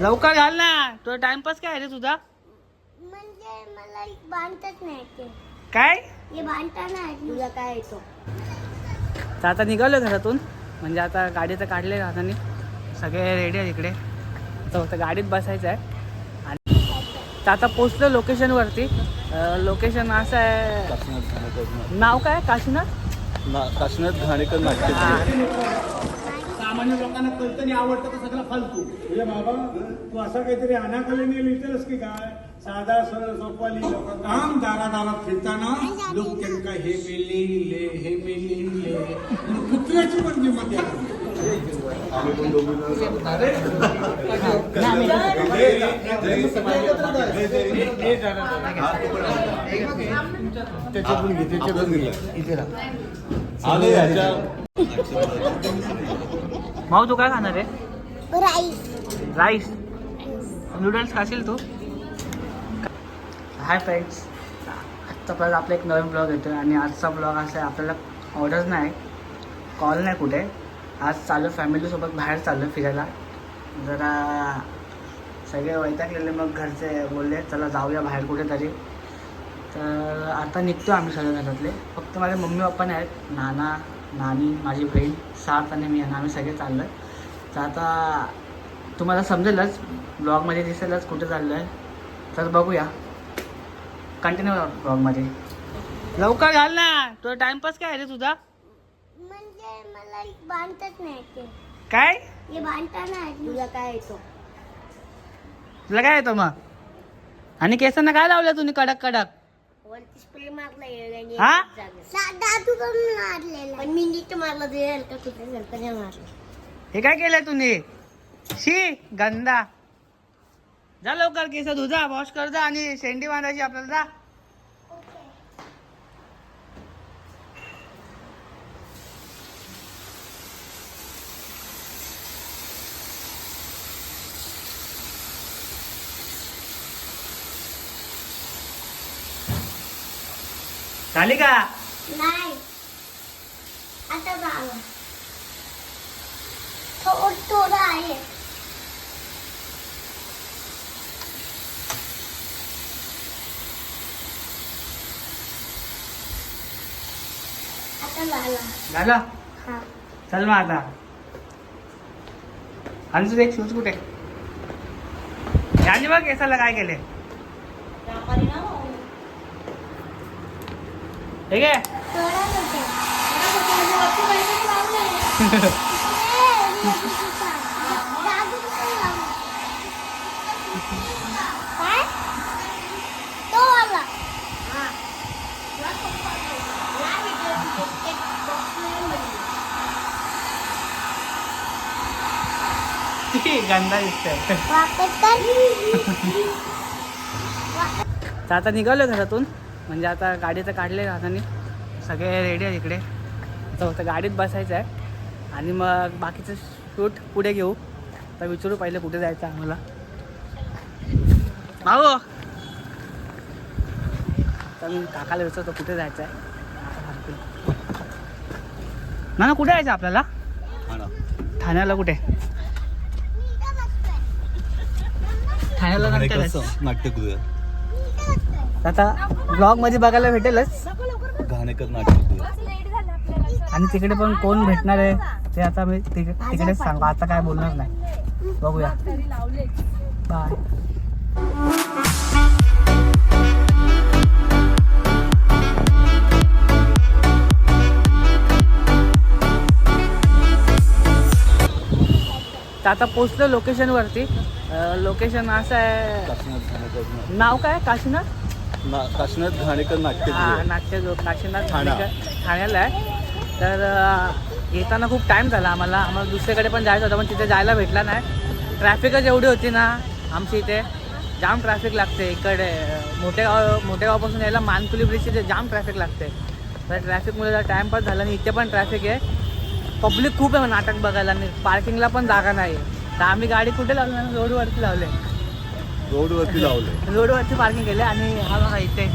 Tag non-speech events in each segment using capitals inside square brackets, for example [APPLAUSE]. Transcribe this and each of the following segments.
लवकर घाल ना. तुझा टाइमपास काय आहे रे तुझा? म्हणजे मला बांधताच नाही ते. काय? हे बांधता नाही तुला काय येतो? तर आता निघालो घरातून. म्हणजे आता गाडी तर काढले हाताने. सगळे रेडी आहे इकडे. तर फक्त गाडीत बसायचं आहे. आणि तर आता पोचलो लोकेशनवरती लोकेशन असं आहे नाव काय काशीनाथ? ना- काशीनाथ घाणेकर नाट्य सामान्य लोकांना कळतं आणि आवडतं तर सगळं फालतू. म्हणजे बाबा तू असा काहीतरी अनाकलनीय लिहितेस की काय? साधा सरळ सोपा लिहिलं काम दारा दारात फिरताना लोक त्यांना हे मेले लिहिले हे मेले लिहिले. कुत्र्याची पण किंमत आहे. आले ह्याच्या भाऊ तू काय खाणार आहे? राईस. राईस? नूडल्स खाशील तू? हाय फ्रेंड्स आत्ता परत आपला एक नवीन ब्लॉग येतो आणि आजचा ब्लॉग असा आहे आपल्याला ऑर्डर नाही कॉल नाही कुठे. आज चालू फॅमिलीसोबत बाहेर चाललो फिरायला. जरा सगळे वैतागलेले मग घरचे बोलले चला जाऊया बाहेर कुठेतरी. तर आता निघतो आम्ही सगळे घरातले. फक्त माझे मम्मी पप्पा नाही आहेत नाना नानी माझी बहीण सात आणि मी आम्ही सगळे चाललो आहे तर आता तुम्हाला समजेलच ब्लॉगमध्ये दिसेलच कुठे चाललो आहे तर बघूया. कंटिन्यू ब्लॉगमध्ये लवकर घाल ना. तुझा टाइमपास काय आहे रे तुझा? म्हणजे मला बांधताच नाही काय? हे बांधता नाही तुला काय येतो? तुला काय येतं मग? आणि केसांना काय लावलं तुम्ही कडक कडक वरती स्प्रे मारला येण्याने हा? साधा तू करून मारलेला. पण मी नीट मारला ते हलका कुठे हलका नाही मारला? हे काय केलंय तुम्ही? शी गंदा. जा लवकर केस धुजा वॉश कर जा आणि शेंडी बांधायची आपल्याला जा. झाली का? नाही. आता बाबा थोडं थोडं आहे. आता झाला झालं? हा. चल मग आता. आणि तुझे एक शूज कुठे? आणि बघ केसाला काय केले ठीक आहे? गंदा दिसतोय. वापस कर तर [LAUGHS] आता निघालो घरातून? म्हणजे आता गाडी तर काढले हाताने. सगळे रेडी आहेत इकडे. आता फक्त गाडीत बसायचं आहे. आणि मग बाकीचं शूट पुढे घेऊ. तर विचारू पहिले कुठे जायचं आम्हाला. भाऊ! तर मी काकाला विचारतो कुठे जायचं आहे. ना ना कुठे जायचं आपल्याला? ठाण्याला. कुठे? ठाण्याला. नाट्यगृह. आता ब्लॉगमध्ये बघायला भेटेलच. घाणेकर नाट्यगृह आणि तिकडे पण कोण भेटणार आहे ते आता मी तिक- तिकडेच सांगू. आता काय बोलणार नाही. बघूया. बाय आता पोचलो लोकेशनवरती लोकेशन असं आहे नाव काय? काशीनाथ? काशीनाथ घाणेकर हा नाट्य काशीनाथ ठाणा. ठाण्याला आहे. तर येताना खूप टाईम झाला आम्हाला. आम्हाला दुसरीकडे पण जायचं होतं पण तिथे जायला भेटला नाही. ट्रॅफिकच एवढी होती ना आमच्या इथे. जाम ट्रॅफिक लागते इकडे. अं, मोठेगाव मोठेगावपासून यायला मानकुली ब्रिजचे जाम ट्रॅफिक लागते. तर ट्रॅफिकमुळे जरा टाईमपास झाला आणि इथे पण ट्रॅफिक आहे. पब्लिक खूप आहे नाटक बघायला आणि पार्किंगला पण जागा नाही. तर आम्ही गाडी कुठे लावली? ना रोडवरती लावले. रोडवरती लावले. रोडवरती पार्किंग केले आणि हा बघा इथे.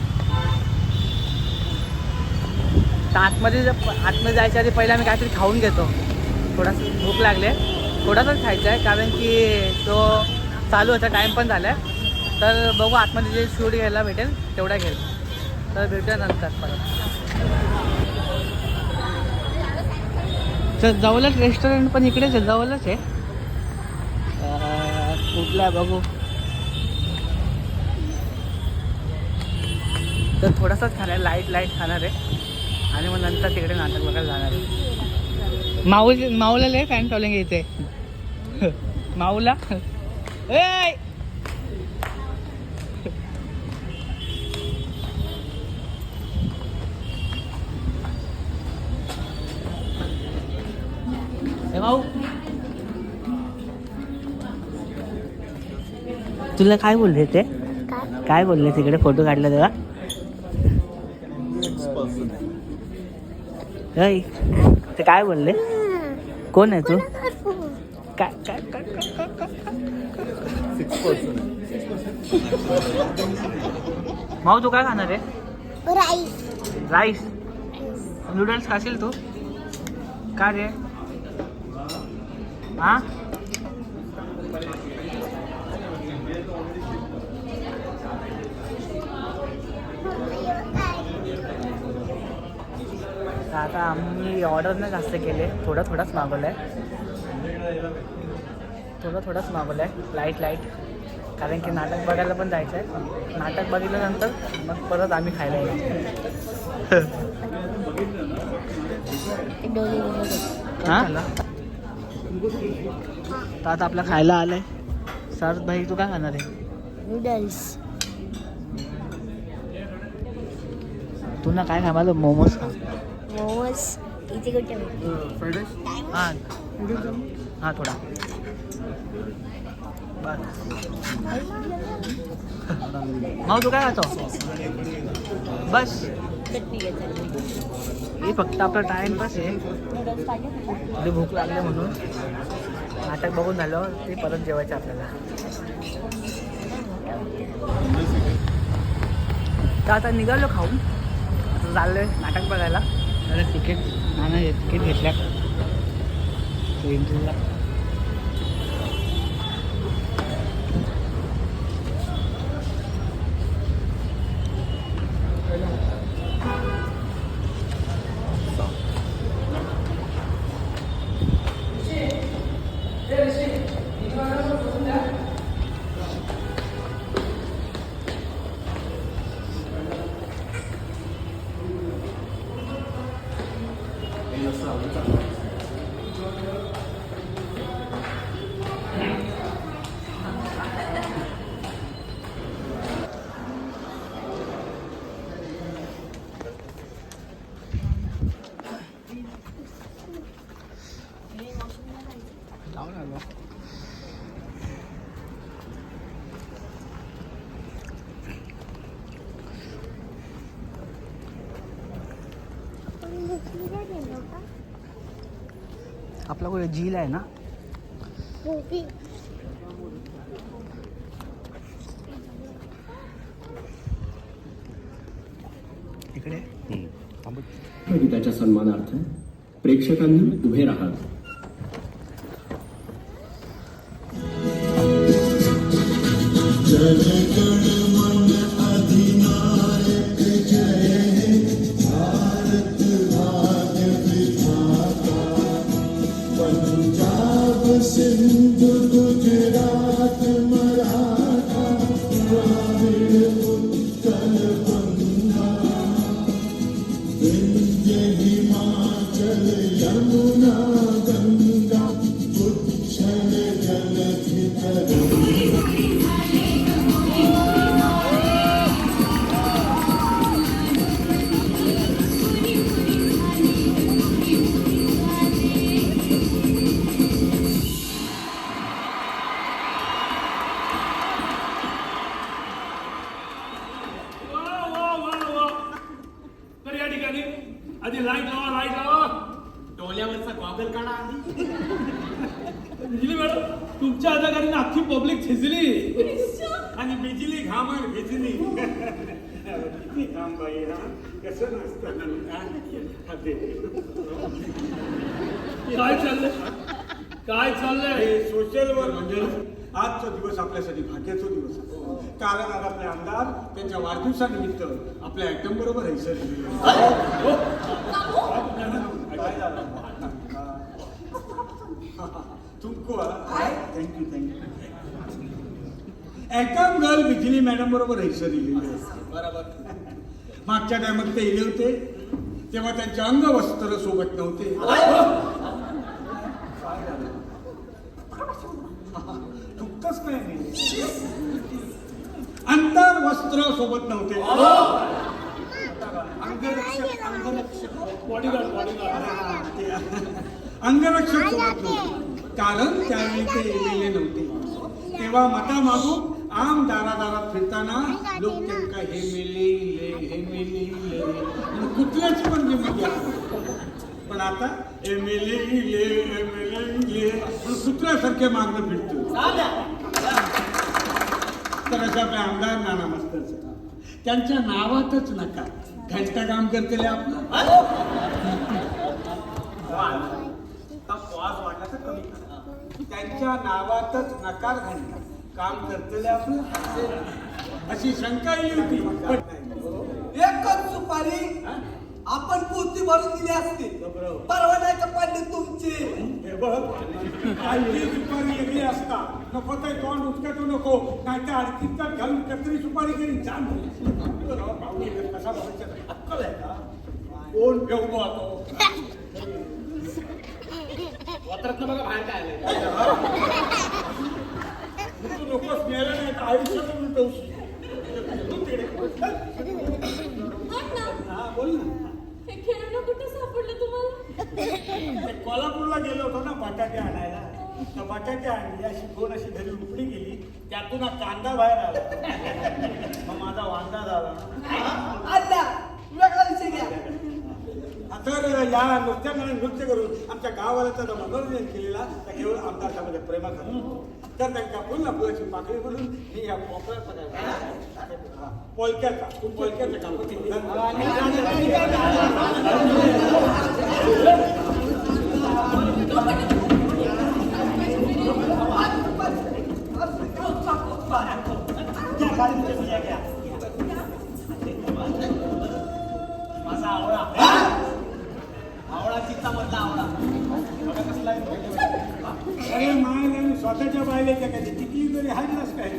तर आतमध्ये जर आतमध्ये जायच्या आधी पहिले आम्ही काहीतरी खाऊन घेतो. थोडासा भूक लागले. थोडासाच खायचा आहे कारण की तो चालू होता टाईम पण झाला तर बघू आतमध्ये जे शूट घ्यायला भेटेल तेवढा घेईल. तर भेटूया नंतर परत. तर जवळच रेस्टॉरंट पण इकडेच आहे जवळच आहे. कुठला आहे बघू. तर थोडासाच खाणार आहे लाइट लाइट खाणार आहे. आणि मग नंतर तिकडे नाटक बघायला जाणार आहे. माऊल माऊला लय फॅन फॉलोइंग येते माऊला. भाऊ तुला काय बोलले ते? काय? काय बोलले तिकडे? फोटो काढला तेव्हा? ते काय बोलले? कोण आहे तू? काय काय काय भाऊ तू काय खाणार आहे? राईस. राईस? नूडल्स खाशील तू? का रे? हा? आता आम्ही ऑर्डर नाही जास्त केले. थोडं थोडंच मागवलं आहे थोडं थोडंच मागवलं आहे लाइट लाइट कारण की नाटक बघायला पण जायचं आहे नाटक बघितल्यानंतर मग परत आम्ही खायला यायचं हां? तर आता आपलं खायला आलंय. सर भाई तू काय खाणार आहे? नूडल्स तू ना काय खा मोमोज खा. मोमोज इथे कुठे हां. हां थोडा. बस. भाऊ तू काय खातो? बस. हे फक्त आपला टाइमपास आहे. थोडी भूक लागली म्हणून. नाटक बघून झालं ते परत जेवायचं आपल्याला. तर आता निघालो खाऊन. आता चाललोय नाटक बघायला. तिकीट नाना तिकीट घेतल्या. एंट्रीला जाऊन आलो आपला कोणी झील आहे ना? इकडे? त्याच्या सन्मानार्थ प्रेक्षकांनी उभे राहावे. आणि बिजली घामर भिजली. किती काम बाई हा? कसं नसतं हा? काय चाललंय? काय चाललंय? सोशल वर्क म्हणजे आजचा दिवस आपल्यासाठी भाग्याचा दिवस आहे. कारण आज आपले आमदार त्यांच्या वाढदिवसानिमित्त आपल्या आयटम बरोबर आहे सर काय झालं? तुमको thank you thank you atom girl Bijli madam बरोबर आहे सर बरोबर. मागच्या टायमात ते इले होते. तेव्हा त्यांचे अंगवस्त्र सोबत नव्हते. नाही. अंतर वस्त्र सोबत नव्हते. अंगरक्षक अंगरक्षक. बॉडीगार्ड बॉडीगार्ड अंगरक्षक सोबत नव्हते. कारण त्यावेळी ते एलेले नव्हते. तेव्हा मता मागून आम दारादारात फिरताना लोक त्यांका हे मेले इले हे मेले इले. आणि कुठल्याची पण किंमत पण आता एम एल ए इले एम एल ए इले कुत्र्यासारखे मागणं फिरतो. तर अशा आपले आमदार नाना मास्तर. त्यांच्या नावातच नका. घंटा काम करतेले आपलं. वाज वाटला तर कमी करा. त्यांच्या नावातच नकार घंटा. काम करतेले आपलं अशी शंका येईल होती. नाही. एकच सुपारी आपण पोती भरून दिली असती. बरोबर. परवान्याचं पडले तुमची. हे बघ आणखी सुपारी वेगळी असता. नको ते तोंड उचकटू नको. नाही तर आणखी तर घालून कत्री सुपारी करी छान कसा अक्कल आहे का? कोण घेऊ तो वात्रातनं बघा बाहेर काय आलंय. तू नकोस नाही तर आयुष्यात हा बोल ना. हे खेळणं कुठे सापडलं तुम्हाला? ते कोल्हापूरला गेलो होतो ना बटाटे आणायला. तर बटाटे आणली अशी दोन अशी घरी उपडी गेली. त्यातून हा कांदा बाहेर आला. मग माझा वांदा झाला. वेगळा विषय घ्या? तर या नृत्यांना नृत्य करून आमच्या गावाला त्याचा मनोरंजन केलेला त्या केवळ आमदारच्यामध्ये प्रेमा करून. तर त्यांच्या पुन्हा फुलाची पाकळी करून मी या पोकळ्याचा पोलक्याचा पोलक्याचा काम अरे माय स्वतःच्या बायले त्या कधी टिकली तरी हायलाच काय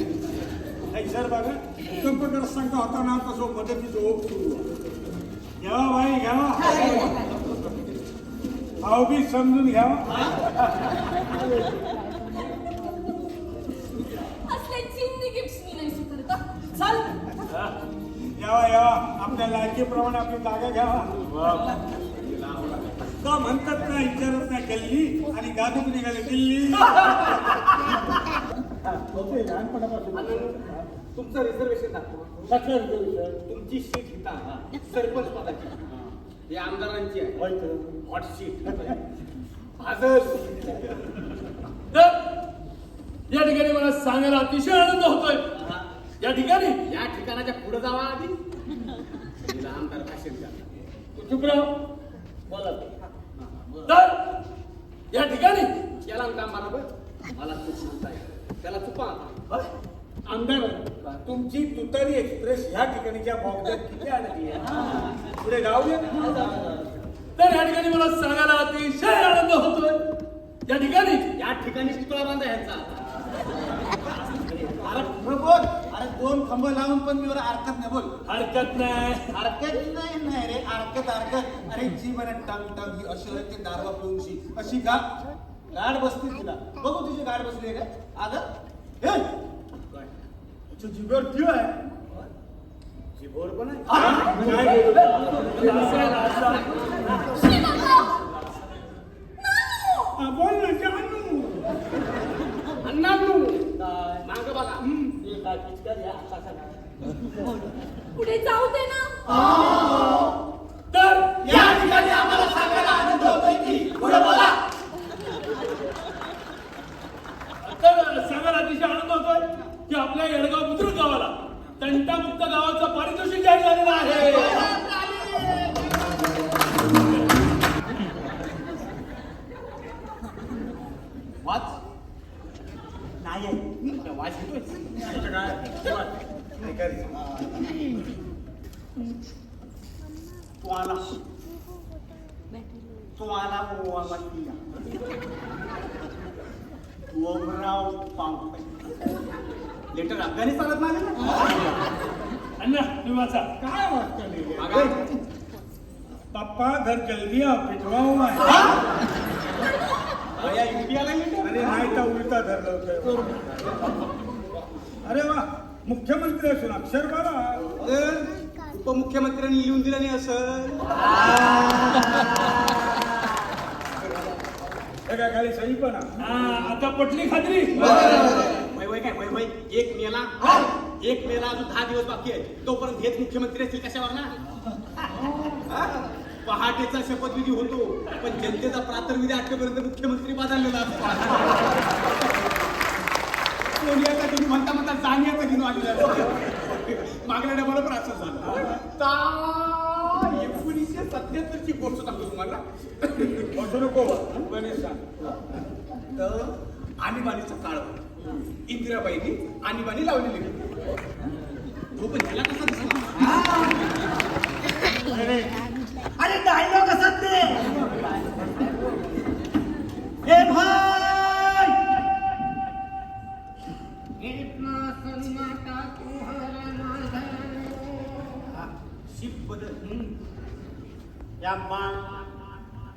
नाही सर बघा भूकंपग्रस्तांका होता ना तसं मदतीचं ओप सुरू घ्यावा बाई घ्यावा. भाऊबीज समजून घ्यावा. यावा यावा आपल्या लायकीप्रमाणे आपली जागा घ्यावा. का म्हणतात ना विचारत नाही गल्ली आणि गादूक निघाले दिल्ली. होते लहानपणापासून. तुमचं रिझर्वेशन दाखवा. कसं रिझर्वेशन? तुमची सीट हिता सरपंच पदाची. ही आमदारांची आहे. हॉट सीट तर [LAUGHS] या ठिकाणी मला सांगायला अतिशय आनंद होतोय. या ठिकाणी. या ठिकाणाच्या पुढे जावा आधी. आमदार भाषण तू चुप राह. बोला. तर या ठिकाणी ना काम बरोबर मला चूक सांगताय त्याला चुका आमदार तुमची तुतारी एक्सप्रेस ह्या ठिकाणीच्या बोगद्यात किती आली आहे पुढे दे तर या ठिकाणी मला सांगायला अतिशय आनंद होतोय. या ठिकाणी या ठिकाणी पुतळा बांधा यांचा. अरे अरे दोन खंब लावून पण मी हरकत नाही बोल. हरकत नाही. हरकत नाही नाही रे हरकत हरकत. अरे जी बरं टंग टंग ही अशी आहे ते दारवा पिऊनशी अशी गा गाड बसते तिला. बघू तुझी गाड बसली का? अगं हे! तुझं जिभेवर ठेव आहे. जिभेवर पण आहे. काय बोलू? ना जानू अण्णांनू. माग बघा. पुढे जाऊ दे ना. हो, हो. तर या ठिकाणी आम्हाला सांगायला आनंद होतोय की पुढे बोला तर सांगायला अतिशय आनंद होतोय की आपल्या येडगाव बुद्रुक गावाला तंटामुक्त गावाचं पारितोषिक जाहीर झालेलं आहे वाच नाही आहे. असं काय बस. ऐका रे. तू आला तू आला ओवाला किया ओमराव पांपे लेटर अफगाणिस्तानात मागेल ना अण्णा तुम्ही वाचा काय वाटतं लिहिलंय? पप्पा घर जल्दी आ पिटवा हुआ है या इंडियाला लेटर अरे नाही तर उलटा धरलं होतं अरे वा मुख्यमंत्री असून अक्षर बाबा. तर उपमुख्यमंत्र्यांनी लिहून दिलं नाही असं. हे काय खाली सही पण आहे. हा आता पटली खात्री. वय काय वय वय? एक मेला. एक मेला अजून दहा दिवस बाकी आहे. तोपर्यंत हेच मुख्यमंत्री असतील कशावर ना? हा? पहाटेचा शपथविधी होतो पण जनतेचा प्रातर्विधी आठवपर्यंत मुख्यमंत्री बदललेला असतो सोनियाचा दिनू म्हणता म्हणता दिनू आलेला असतो मागल्या डबल असं झालं. ता एकोणीसशे सत्याहत्तरची गोष्ट सांगतो तुम्हाला. बसू नको. सांग. तर आणीबाणीचा काळ. इंदिराबाईंनी आणीबाणी लावलेली तो पण ह्याला कसा दिसला? अरे डायलॉग असत ते.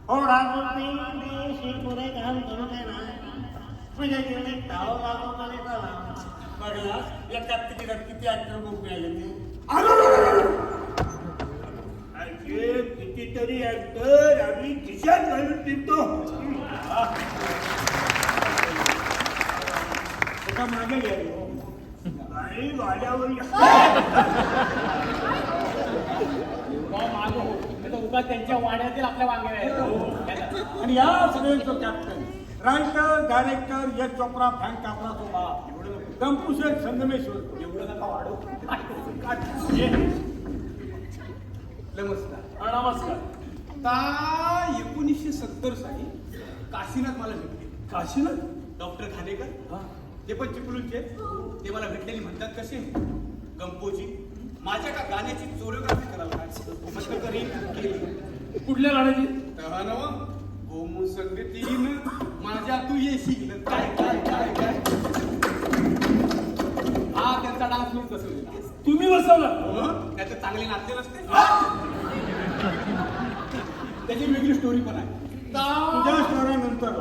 थोडा देशी पुरे घाल करू दे ना। म्हणजे तिकडे धाव लागू तरी चला बघला एकात तिकीटात किती ऍक्टर बुक मिळाले ते. अरे कितीतरी ऍक्टर आम्ही खिशात घालून फिरतो एका मागे गेलो. आणि वाड्यावर मागो हो उगा त्यांच्या वाड्यातील आपल्या वांगे आणि या सगळ्यांचं captain writer director Yash Chopra fan Kapra तो बाप गंपू शेठ संगमेश्वर. एवढं नका वाढव नमस्कार. हा, नमस्कार. आता एकोणीसशे सत्तर साली काशीनाथ मला भेटले. काशीनाथ? डॉक्टर खानेकर. ते पण चिपळूणचे. ते मला भेटलेले म्हणतात कसे? गंपोजी. माझ्या का गाण्याची चोरिओग्राफी करायला काय करीन केली. कुठल्या गाण्याची? तेव्हा नव गोमू संगतीन माझ्या तू येशील काय काय काय काय? हा त्यांचा डान्स मी बसवलेला. तुम्ही बसवला? त्याचे चांगले नाचले नसते. त्याची वेगळी स्टोरी पण आहे. तुझ्या स्टोऱ्यानंतर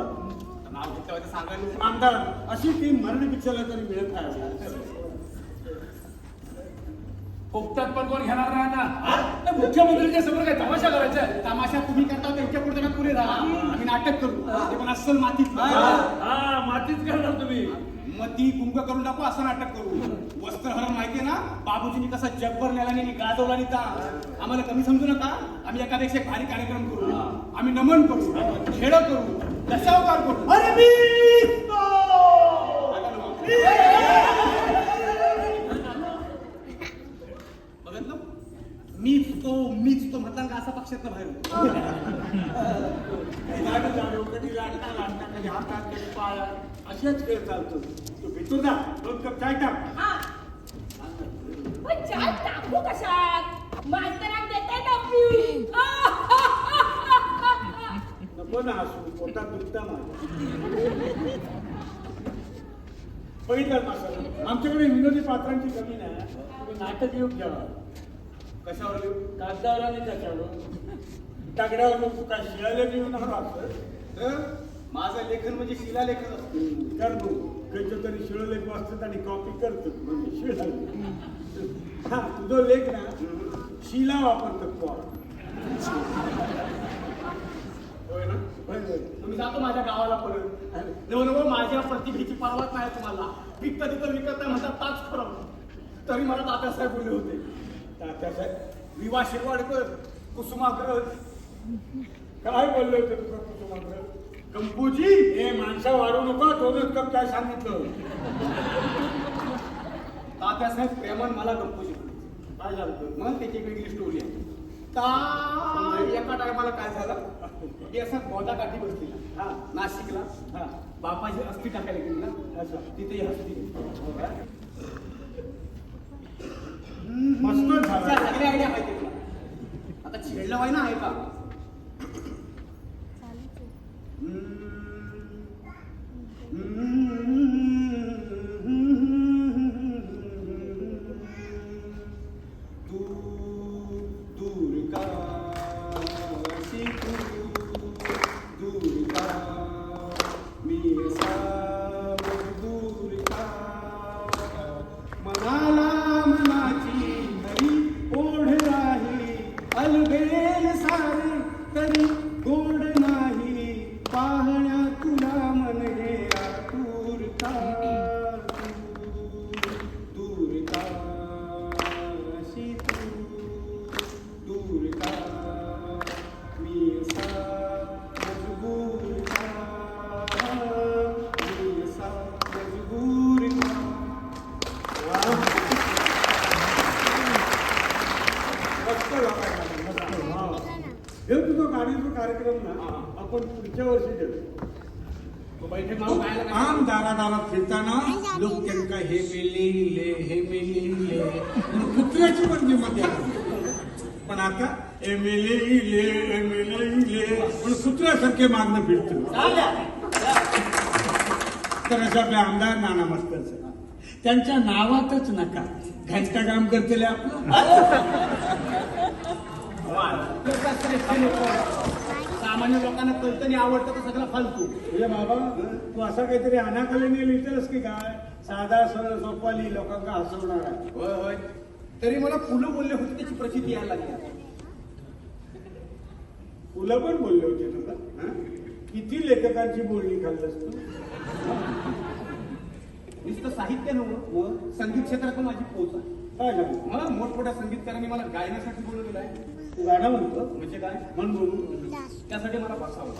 नाव घेतलं होतं सांगायला आमदार अशी टीम मराठी पिक्चरला तरी मिळत नाही. फुकटात पण कोण घेणार नाही ना मुख्यमंत्र्यांच्या समोर काय तमाशा करायचा आहे? तमाशा तुम्ही करता त्यांच्या पुढे त्यांना पुढे राहा आम्ही नाटक करू ते पण अस्सल मातीत हा मातीच करणार तुम्ही मग ती कुंभ करून टाकू असं नाटक करू वस्त्रहरण माहितीये ना बाबूजींनी कसा जगभर नेला आणि गाजवला आणि ता आम्हाला कमी समजू नका आम्ही एकापेक्षा एक भारी कार्यक्रम करू आम्ही नमन करू खेळ करू दशावतार करू अरे बघितलं मीच तो मीच तो म्हटला का असा पक्षातनं बाहेर होतो. गाडी चालू कधी लाटता लाटता कधी हातात कधी पायात असेच खेळ चालतो. तू भेटू ना दोन कप चाय टाक. हा. पण चाय टाकू कशात? मास्तरात देते ना मी नको ना हसू पोटात दुखता माझ्या बघितलं मास्तर आमच्याकडे विनोदी पात्रांची कमी नाही. तुम्ही नाटक येऊन घ्या कशावर लिहू? कागदावर आणि त्याच्यावर. कागदावर मग तू काय शिळाले घेऊन असं माझं लेखन म्हणजे शिलालेखन असतं. कर बघू तरी शिळलेख वाचतात आणि कॉपी करतो म्हणजे शिळा हा तुझं लेख ना शिला वापरतो कॉ होय ना? होय मी जातो माझ्या गावाला परत. नव माझ्या प्रतिभेची पर्वाच नाही तुम्हाला. विकत तिथं विकत नाही म्हणतात ताच खरं. तरी मला तात्यासाहेब बोलले होते. तात्यासाहेब विवा शिरवाडकर कुसुमाग्रज काय बोलले होते तुझं कुटुंबाकडे गंपूजी हे माणसं वाढू नको दोनच कप काय सांगितलं. तात्यासाहेब प्रेमन मला म्हणायचे. काय झालं? मग त्याची वेगळी स्टोरी आहे. एका टायमाला काय झालं? की असा गोदा काठी बसलेला. हा नाशिकला. हा बापाची अस्थि टाकायला गेली ना? असं तिथे हस्ती. मस्त झालं. आता छेडलं वाय ना आहे आम दारादारात फिरताना लोक त्यांना हे मेलेले हे मेलेले कुत्र्याची पण किंमत पण आता एमएलए एमएलए पण कुत्र्यासारखे मागणं फिरतो तर असे आपले आमदार नाना मस्कर सर त्यांच्या नावातच नका. घंटाग्राम करतील आपलं. सामान्य लोकांना कळतनी आवडतं तर सगळं फालतू. म्हणजे बाबा तू असा काहीतरी अनाकलने लिहितेस की काय? साधा सरळ सोपा लिही लोकांना हसवणार आहे. होय होय. तरी मला फुलं बोलले होते त्याची प्रचिती यायला लागली. तुला पण बोलले होते तुला? हं? किती लेखकांची बोलणी खाल्लंस तू? नुसतं साहित्य नव्हतं संगीत क्षेत्रात माझी पोच आहे. काय मग मोठमोठ्या संगीतकारांनी मला गायनासाठी बोलवलेलं आहे. तू गाणं म्हणतो? म्हणजे काय? म्हण बोलू त्यासाठी मला बसावं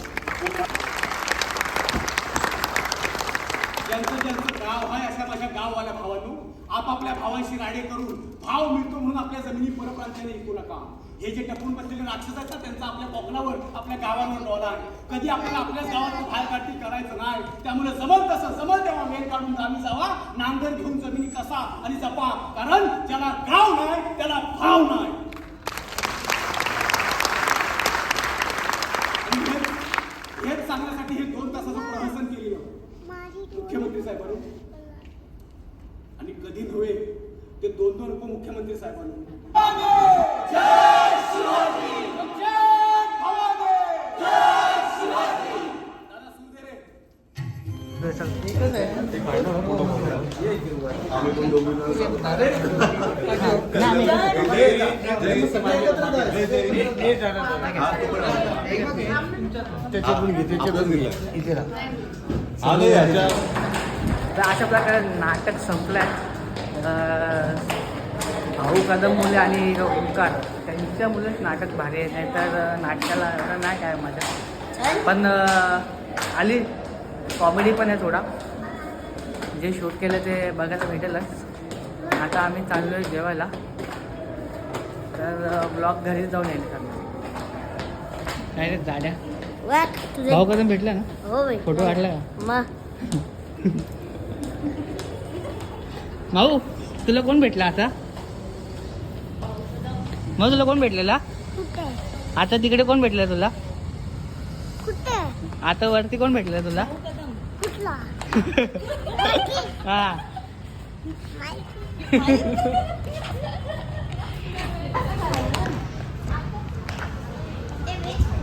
ज्यांचं ज्यांचं गाव आहे अशा माझ्या गाववाल्या भावांनो आपापल्या भावांशी राडे करून भाव मिळतो म्हणून आपल्या जमिनी परप्रांताने ऐकू नका. हे जे टपून बसलेले राक्षस आहेत ना त्यांचा आपल्या कोकणावर आपल्या गावांवर डोला आहे. कधी आपल्याला आपल्याच गावात बाहेर काढती करायचं नाही. त्यामुळे जमल तसं जमल तेव्हा वेळ काढून जामी जावा. नांगर घेऊन जमिनी कसा आणि जपा. कारण ज्याला गाव नाही त्याला भाव नाही. हेच- हेच सांगण्यासाठी हे दोन तासाचं प्रहसन केलेलं. मुख्यमंत्री साहेबांनी. आणि कधी नव्हे ते दोन दोन उपमुख्यमंत्री साहेबांनी. तर अशा प्रकारे नाटक संपलं आहे भाऊ कदम मुले आणि ओंकार त्यांच्या मुलेच नाटक भारी आहे. नाही तर नाटकाला एवढं नाही काय मजा. पण आली. कॉमेडी पण आहे थोडा. जे शूट केलं ते बघायला भेटेलच. आता आम्ही चाललो आहे जेवायला. तर ब्लॉग घरी जाऊन येईल. काय रे जाड्या? भाऊ कदम भेटला ना? हो फोटो काढला का? भाऊ तुला कोण भेटला आता? मग तुला कोण भेटलेला? आता तिकडे कोण भेटलं तुला? आता वरती कोण भेटलं तुला? कुठला? [LAUGHS] हा.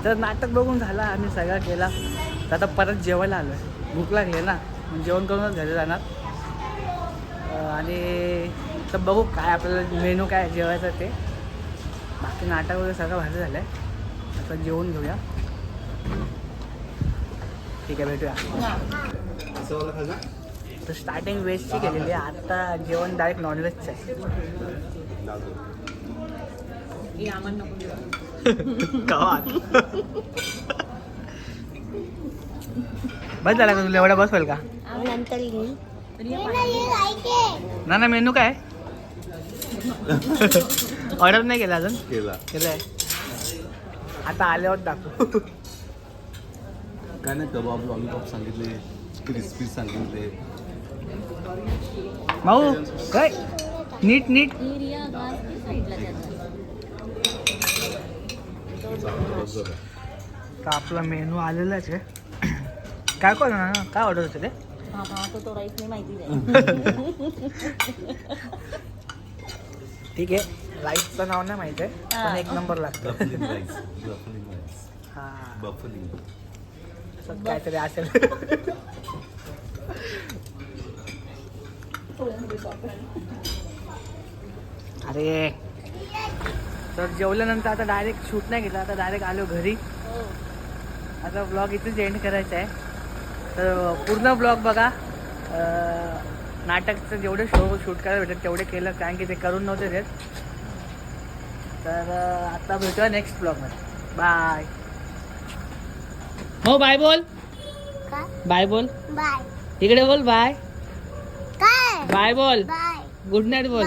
तर नाटक बघून झाला आम्ही सगळा केला. तर आता परत जेवायला आलो आहे भूक लागली ना मग जेवण करूनच घरी जाणार. आणि तर बघू काय आपल्याला मेनू काय जेवायचं ते. बाकी नाटक वगैरे सगळं भारी झालं आहे आता जेवून घेऊया. ठीक आहे भेटूया. तर स्टार्टिंग व्हेजची केलेली आहे. आता जेवण डायरेक्ट नॉनव्हेजचं आहे. गावात. बस झाला का तुला? एवढा बस होईल का? नंतर ना ना मेनू काय? ऑर्डर नाही केला अजून? केला. केलंय. आता आल्यावर दाखवू. काय नाही कबाब लॉलीपॉप सांगितले क्रिस्पी सांगितले. भाऊ काय? नीट नीट. तर आपला मेनू आलेलाच आहे. काय करू ना? काय ऑर्डर होतं ते? ठीक आहे. लाईटचं नाव नाही माहिती आहे पण एक नंबर लागतं. बफलिंग राईस हा. असं काहीतरी असेल. अरे. तर जेवल्यानंतर आता डायरेक्ट शूट नाही घेतला आता डायरेक्ट आलो घरी. आता ब्लॉग इथेच एंड करायचा आहे. तर पूर्ण ब्लॉग बघा. नाटकचं जेवढे शो शूट करायला भेटत तेवढे केलं कारण की ते करून नव्हते देत. तर आता भेटूया नेक्स्ट ब्लॉगमध्ये बाय हो बाय बोल. बाय बोल. बाय इकडे बोल बाय काय? बाय बोल. बाय गुड नाईट बोल.